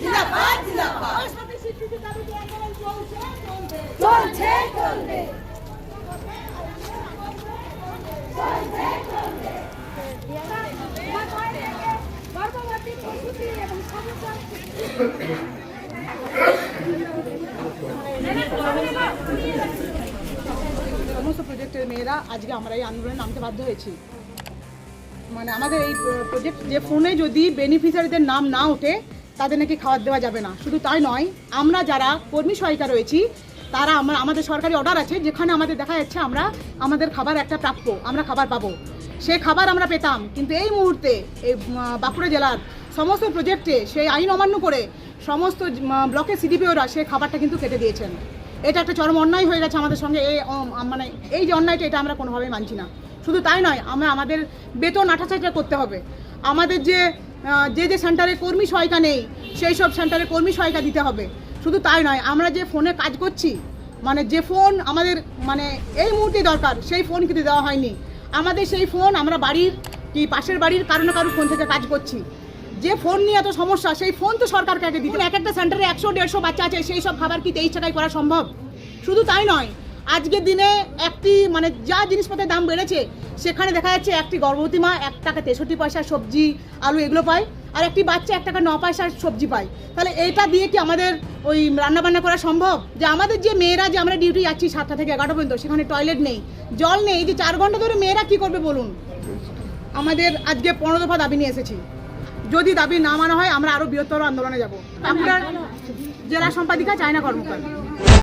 জিন্দাবাদ জিন্দাবাদ চলছে? চলবে। গর্ভবতী প্রসূতি এবং সমস্ত প্রজেক্টের মেয়েরা আজকে আমরা এই আন্দোলনে নামতে বাধ্য হয়েছি। মানে আমাদের এই প্রজেক্ট যে ফোনে যদি বেনিফিশিয়ারিদের নাম না ওঠে তাদের নাকি খাবার দেওয়া যাবে না। শুধু তাই নয়, আমরা যারা কর্মী সহায়িকা রয়েছি, তারা আমরা, আমাদের সরকারি অর্ডার আছে, যেখানে আমাদের দেখা যাচ্ছে আমরা আমাদের খাবার একটা প্রাপ্য, আমরা খাবার পাবো। সে খাবার আমরা পেতাম, কিন্তু এই মুহূর্তে এই বাঁকুড়া জেলার সমস্ত প্রজেক্টে সেই আইন অমান্য করে সমস্ত ব্লকের সিডিপিওরা সেই খাবারটা কিন্তু কেটে দিয়েছেন। এটা একটা চরম অন্যায় হয়ে গেছে আমাদের সঙ্গে, এই মানে এই যে অন্যায়টা, এটা আমরা কোনোভাবেই মানছি না। শুধু তাই নয়, আমরা আমাদের বেতন আঠাচাটা করতে হবে। আমাদের যে যে যে সেন্টারে কর্মী সহায়িকা নেই, সেই সব সেন্টারে কর্মী সহায়িকা দিতে হবে। শুধু তাই নয়, আমরা যে ফোনে কাজ করছি মানে যে ফোন আমাদের মানে এই মুহূর্তে দরকার, সেই ফোন কিন্তু দেওয়া হয়নি। আমাদের সেই ফোন আমরা বাড়ির কি পাশের বাড়ির কারও না কারও ফোন থেকে কাজ করছি। যে ফোন নিয়ে এত সমস্যা, সেই ফোন তো সরকারকে দিতে এক একটা সেন্টারে একশো, দেড়শো বাচ্চা আছে, সেই সব খাবার কি তেইশ টাকায় করা সম্ভব? শুধু তাই নয় আজকের দিনে একটি মানে যা জিনিসপত্রের দাম বেড়েছে, সেখানে দেখা যাচ্ছে একটি গর্ভবতী মা এক টাকা তেষট্টি পয়সা সবজি, আলু এগুলো পায়, আর একটি বাচ্চা এক টাকা ন পয়সার সবজি পায়। তাহলে এটা দিয়ে কি আমাদের ওই রান্নাবান্না করা সম্ভব? যে আমাদের যে মেয়েরা যে আমরা ডিউটি যাচ্ছি সাতটা থেকে এগারোটা পর্যন্ত, সেখানে টয়লেট নেই, জল নেই যে চার ঘণ্টা ধরে মেয়েরা কি করবে বলুন? আমাদের আজকে পনেরো দফা দাবি নিয়ে এসেছি। যদি দাবি না মানা হয়, আমরা আরও বৃহত্তর আন্দোলনে যাব। বাঁকুড়ার জেলা সম্পাদিকা, চায়না কর্মকার।